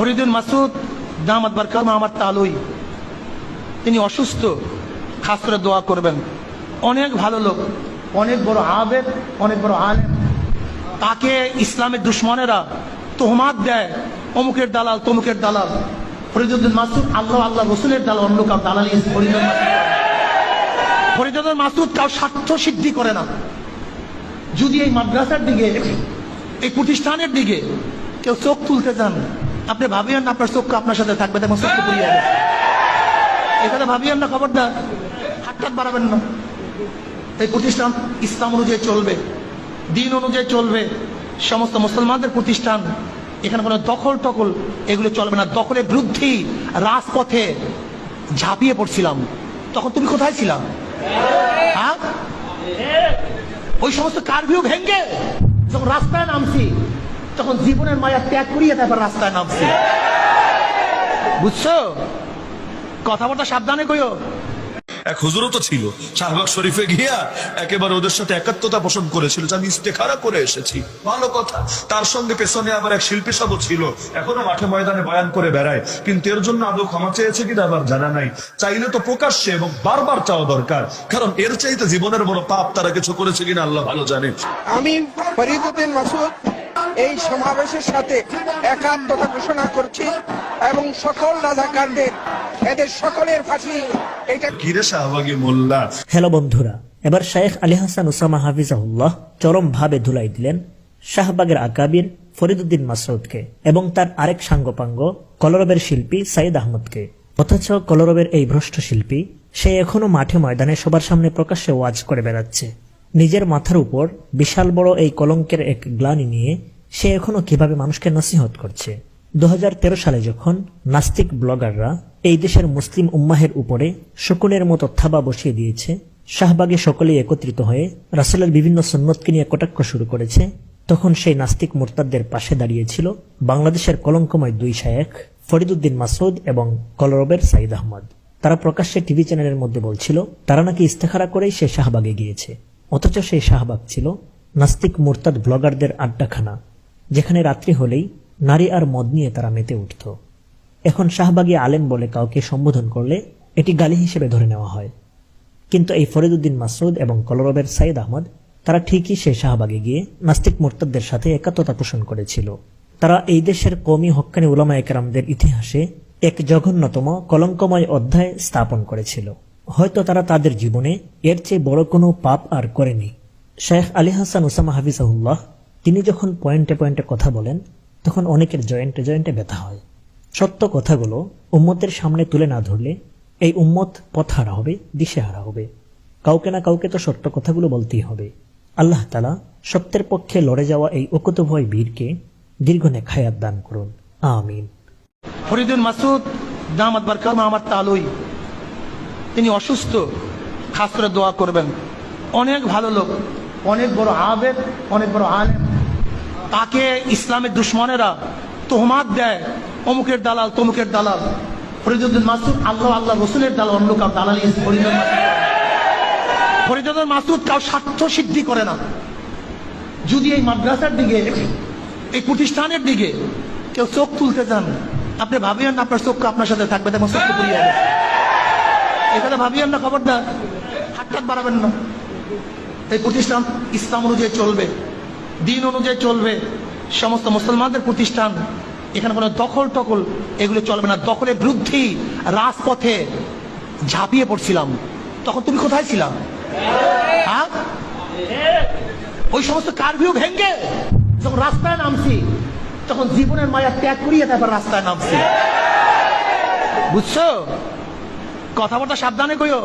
ফরিদুল মাসুদ, দামাত বারকাম আমার তালুই। তিনি অসুস্থ খাস করে দোয়া করবেন। অনেক ভালো লোক, অনেক বড় আবেদ, অনেক বড় আলেম। তাকে ইসলামের দুশ্মনেরা তোহমাত দেয়, অমুকের দালাল, তমুকের দালাল। ফরিদুদ্দিন মাসুদ আল্লাহ আল্লাহ রসুলের দালাল, অন্য কাউ দালালি ফরিদুল ফরিদুদ্দিন মাসুদ কাউ স্বার্থ সিদ্ধি করে না। যদি এই মাদ্রাসার দিকে, এই প্রতিষ্ঠানের দিকে কেউ চোখ তুলতে চান আপনি ভাবিয়েন না, আপনার চোখ আপনার সাথে থাকবে তেমন চোখ পুড়িয়ে যাবে এখানে ভাবিয়েন না, খবরদার। হাত টাত বাড়াবেন না। এই প্রতিষ্ঠান ইসলাম অনুযায়ী চলবে, দিন অনুযায়ী চলবে। সমস্ত মুসলমানদের প্রতিষ্ঠান, এখানে কোনো দখল টকল এগুলো চলবে না। দখলের বিরুদ্ধেই রাজপথে ঝাঁপিয়ে পড়ছিলাম। তখন তুমি কোথায় ছিলাম হ্যাঁ? ওই সমস্ত কারভিউ ভেঙ্গে যখন রাস্তায় নামছি তখন জীবনের মায়া ত্যাগ করিয়ে তারপর রাস্তায় নামছি। বুঝছ? কথাবার্তা সাবধানে কইও। এক হুজুরও তো ছিল। শাহবাগ শরীফে গিয়া একেবারে ওদের সাথে একাত্মতা পোষণ করেছিল যে আমি ইস্তেখারা করে এসেছি। ভালো কথা। তার সঙ্গে পেছনে আবার এক শিল্পী সব ছিল। এখনও মাঠে ময়দানে বয়ান করে বেড়ায়। কিন্তু এর জন্য আদৌ ক্ষমা চেয়েছে কিনা আবার জানা নাই। চাইলে তো প্রকাশ্যে এবং বারবার চাওয়া দরকার। কারণ এর চাইতে জীবনের বড় পাপ তারা কিছু করেছে কিনা আল্লাহ ভালো জানে। আমি ফরিদুদ্দিন মাসুদ এই সমাবেশের সাথে একাত্মতা ঘোষণা করছি এবং সকল রাজাকারদের এদের সকলের ফাঁসি এটা কিরে শাহবাগী মোল্লা? হ্যালো বন্ধুরা এবার শায়েখ আলী হাসান উসামা হাফিজাহুল্লাহ চরম ভাবে ধুলাই দিলেন শাহবাগের আকাবির ফরিদুদ্দিন মাসউদকে এবং তার আরেক সাঙ্গপাঙ্গ কলরবের শিল্পী সাইদ আহমদকে। অথচ কলরবের এই ভ্রষ্ট শিল্পী সে এখনও মাঠে ময়দানে সবার সামনে প্রকাশ্যে ওয়াজ করে বেড়াচ্ছে। নিজের মাথার উপর বিশাল বড় এই কলঙ্কের এক গ্লানি নিয়ে সে এখনও কীভাবে মানুষকে নসিহত করছে? দু হাজার তেরো সালে যখন নাস্তিক ব্লগাররা এই দেশের মুসলিম উম্মাহের উপরে শকুনের মতো থাবা বসিয়ে দিয়েছে, শাহবাগে সকলেই একত্রিত হয়ে রাসেলের বিভিন্ন সন্ন্যতকে নিয়ে কটাক্ষ শুরু করেছে, তখন সেই নাস্তিক মোরতাদদের পাশে দাঁড়িয়েছিল বাংলাদেশের কলঙ্কময় দুই শায়েখ ফরিদুদ্দিন মাসুদ এবং কলরবের সাইদ আহমদ। তারা প্রকাশ্যে টিভি চ্যানেলের মধ্যে বলছিল, তারা নাকি ইস্তেখারা করেই সে শাহবাগে গিয়েছে। অথচ সেই শাহবাগ ছিল নাস্তিক মোরতাদ ব্লগারদের আড্ডাখানা। যেখানে রাত্রি হলেই নারী আর মদ নিয়ে তারা মেতে উঠত। এখন শাহবাগী আলেম বলে কাউকে সম্বোধন করলে এটি গালি হিসেবে ধরে নেওয়া হয়। কিন্তু এই ফরিদুদ্দিন মাসুদ এবং কলরবের সাইদ আহমদ, তারা ঠিকই সেই শাহবাগে গিয়ে নাস্তিক মোর্তাদের সাথে একাত্মতা পোষণ করেছিল। তারা এই দেশের কমি হক্কানি উলামা একরামদের ইতিহাসে এক জঘন্যতম, কলঙ্কময় অধ্যায় স্থাপন করেছিল। হয়তো তারা তাদের জীবনে এর চেয়ে বড় কোনো পাপ আর করেনি। শেখ আলী হাসান উসামা হাফিজাহুল্লাহ তিনি যখন পয়েন্টে পয়েন্টে কথা বলেন, তখন অনেকের জয়েন্টে জয়েন্টে ব্যথা হয়। সত্য কথাগুলো উম্মতের সামনে তুলে না ধরলে এই উম্মত পথহারা হবে দিশেহারা হবে। কাউকে না কাউকে তো সত্য কথাগুলো বলতেই হবে। আল্লাহ তালা সত্যের পক্ষে লড়ে যাওয়া এই অকুতভয় বীরকে দীর্ঘনে খায়াত দান করুন। আমিন। ফরিদুল মাসুদ, দামাত বারকাম আমার তালুই। তিনি অসুস্থ খাস দোয়া করবেন। অনেক ভালো লোক। অনেক বড় আবেদ, অনেক বড় আলেম। তাকে ইসলামের দুশ্মনেরা তোহমাত দেয়, অমুকের দালাল, তমুকের দালাল। ফরিদুদ্দিন মাসুদ আল্লাহ আল্লাহ রসুলের দালাল, অন্য কাউ দালালি ফরিদুদ্দিন মাসুদ কাউ স্বার্থ সিদ্ধি করে না। যদি এই মাদ্রাসার দিকে, এই প্রতিষ্ঠানের দিকে কেউ চোখ তুলতে চান, আপনি ভাবিয়েন না আপনার চোখ আপনার সাথে থাকবে তেমন চোখ এখানে ভাবিয়েন না খবরদার হাত টাত বাড়াবেন না। এই প্রতিষ্ঠান ইসলাম অনুযায়ী চলবে, দিন অনুযায়ী চলবে, সমস্ত মুসলমানদের প্রতিষ্ঠান, এখানে কোনো দখল টকল এগুলো চলবে না। দখলের বিরুদ্ধেই রাজপথে ঝাঁপিয়ে পড়ছিলাম। তখন তুমি কোথায় ছিলাম হ্যাঁ? ওই সমস্ত কারভিউ ভেঙ্গে যখন রাস্তায় নামছি, তখন জীবনের মায়া ত্যাগ করিয়ে তারপর রাস্তায় নামছি। বুঝছ? কথাবার্তা সাবধানে কইও।